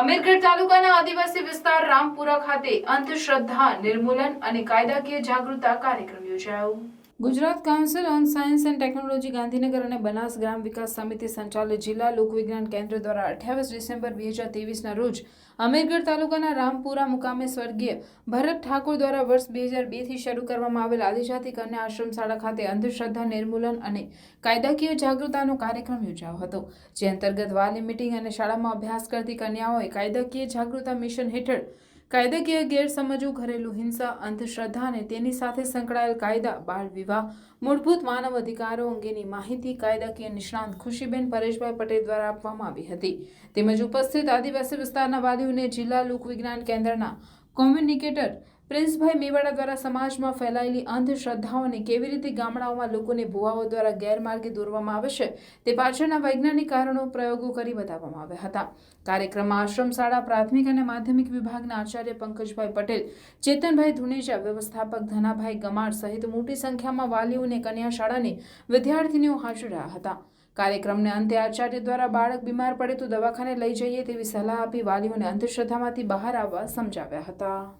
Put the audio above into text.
અમીરગઢ તાલુકાના આદિવાસી વિસ્તાર રામપુરા ખાતે અંધશ્રદ્ધા નિર્મૂલન અને કાયદાકીય જાગૃતતા કાર્યક્રમ યોજાયો. Gujarat council on science and technology Gandhinagar અને બનાસ ગ્રામ વિકાસ સમિતિ સંચાલિત જિલ્લા લોકવિજ્ઞાન કેન્દ્ર દ્વારા અઠ્યાવીસ ડિસેમ્બર બે હજાર ત્રેવીસના રોજ અમીરગઢ તાલુકાના રામપુરા મુકામે સ્વર્ગીય ભરત ઠાકોર દ્વારા વર્ષ બે હજાર બેથી શરૂ કરવામાં આવેલ આદિજાતિ કન્યા આશ્રમ શાળા ખાતે અંધશ્રદ્ધા નિર્મૂલન અને કાયદાકીય જાગૃતતાનો કાર્યક્રમ યોજાયો હતો, જે અંતર્ગત વાલી મીટિંગ અને શાળામાં અભ્યાસ કરતી કન્યાઓએ કાયદાકીય જાગૃતતા મિશન હેઠળ કાયદાકીય ગેરસમજો, ઘરેલું હિંસા અંધશ્રદ્ધા અને તેની સાથે સંકળાયેલ કાયદા, બાળ વિવાહ, મૂળભૂત માનવ અધિકારો અંગેની માહિતી કાયદાકીય નિષ્ણાંત ખુશીબેન પરેશભાઈ પટેલ દ્વારા આપવામાં આવી હતી. તેમજ ઉપસ્થિત આદિવાસી વિસ્તારના વાલીઓને જિલ્લા લોકવિજ્ઞાન કેન્દ્રના કોમ્યુનિકેટર પ્રિન્સભાઈ મેવાડા દ્વારા સમાજમાં ફેલાયેલી અંધશ્રદ્ધાઓને કેવી રીતે ગામડાઓમાં લોકોને ભુવાઓ દ્વારા ગેરમાર્ગે દોરવામાં આવે છે તે પાછળના વૈજ્ઞાનિક કારણો પ્રયોગો કરી બતાવવામાં આવ્યા હતા. કાર્યક્રમમાં આશ્રમ શાળા, પ્રાથમિક અને માધ્યમિક વિભાગના આચાર્ય પંકજભાઈ પટેલ, ચેતનભાઈ ધુનેજા, વ્યવસ્થાપક ધનાભાઈ ગમાડ સહિત મોટી સંખ્યામાં વાલીઓ અને કન્યા શાળાની વિદ્યાર્થીનીઓ હાજર રહ્યા હતા. કાર્યક્રમને અંતે આચાર્ય દ્વારા બાળક બીમાર પડે તો દવાખાને લઈ જઈએ તેવી સલાહ આપી વાલીઓને અંધશ્રદ્ધામાંથી બહાર આવવા સમજાવ્યા હતા.